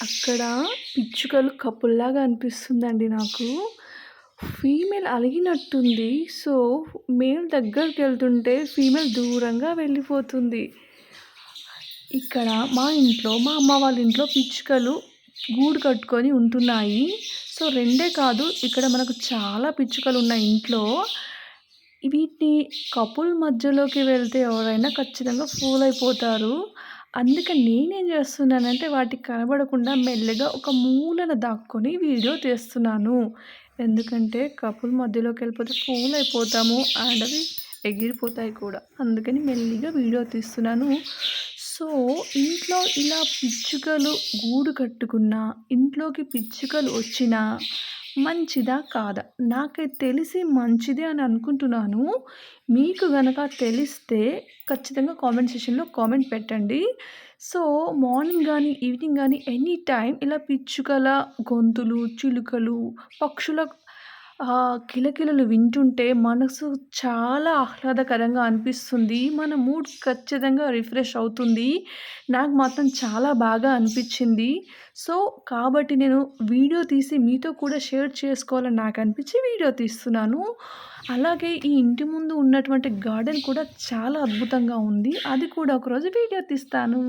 అక్కడ పిచ్చుకలు కపుల్‌లాగా అనిపిస్తుందండి నాకు. ఫీమేల్ అలిగినట్టుంది. సో, మేల్ దగ్గరికి వెళ్తుంటే ఫీమేల్ దూరంగా వెళ్ళిపోతుంది. ఇక్కడ మా ఇంట్లో, మా అమ్మ వాళ్ళ ఇంట్లో పిచ్చుకలు గూడు కట్టుకొని ఉంటున్నాయి. సో, రెండే కాదు ఇక్కడ మనకు చాలా పిచ్చుకలు ఉన్నాయి ఇంట్లో. వీటిని కపుల్ మధ్యలోకి వెళ్తే ఎవరైనా ఖచ్చితంగా ఫూల్ అయిపోతారు. అందుకని నేనేం చేస్తున్నానంటే వాటికి కనబడకుండా మెల్లగా ఒక మూలన దాక్కొని వీడియో తీస్తున్నాను. ఎందుకంటే కపుల్ మధ్యలోకెళ్ళిపోతే ఫూల్ అయిపోతాము. అండ్ అవి ఎగిరిపోతాయి కూడా. అందుకని మెల్లిగా వీడియో తీస్తున్నాను. సో, ఇంట్లో ఇలా పిచ్చుకలు గూడు కట్టుకున్నా, ఇంట్లోకి పిచ్చుకలు వచ్చినా మంచిదా? కాదా? నాకైతే తెలిసి మంచిదే అని అనుకుంటున్నాను. మీకు గనక తెలిస్తే ఖచ్చితంగా కామెంట్ సెషన్లో కామెంట్ పెట్టండి. సో, మార్నింగ్ కానీ ఈవినింగ్ కానీ ఎనీ టైం ఇలా పిచ్చుకల గొంతులు, చిలుకలు, పక్షుల ఆ కిలకిలలు వింటుంటే మనసు చాలా ఆహ్లాదకరంగా అనిపిస్తుంది. మన మూడ్ ఖచ్చితంగా రిఫ్రెష్ అవుతుంది. నాకు మాత్రం చాలా బాగా అనిపించింది సో, కాబట్టి నేను వీడియో తీసి మీతో కూడా షేర్ చేసుకోవాలని నాకు అనిపించి వీడియో తీస్తున్నాను. అలాగే ఈ ఇంటి ముందు ఉన్నటువంటి గార్డెన్ కూడా చాలా అద్భుతంగా ఉంది. అది కూడా ఒకరోజు వీడియో తీస్తాను.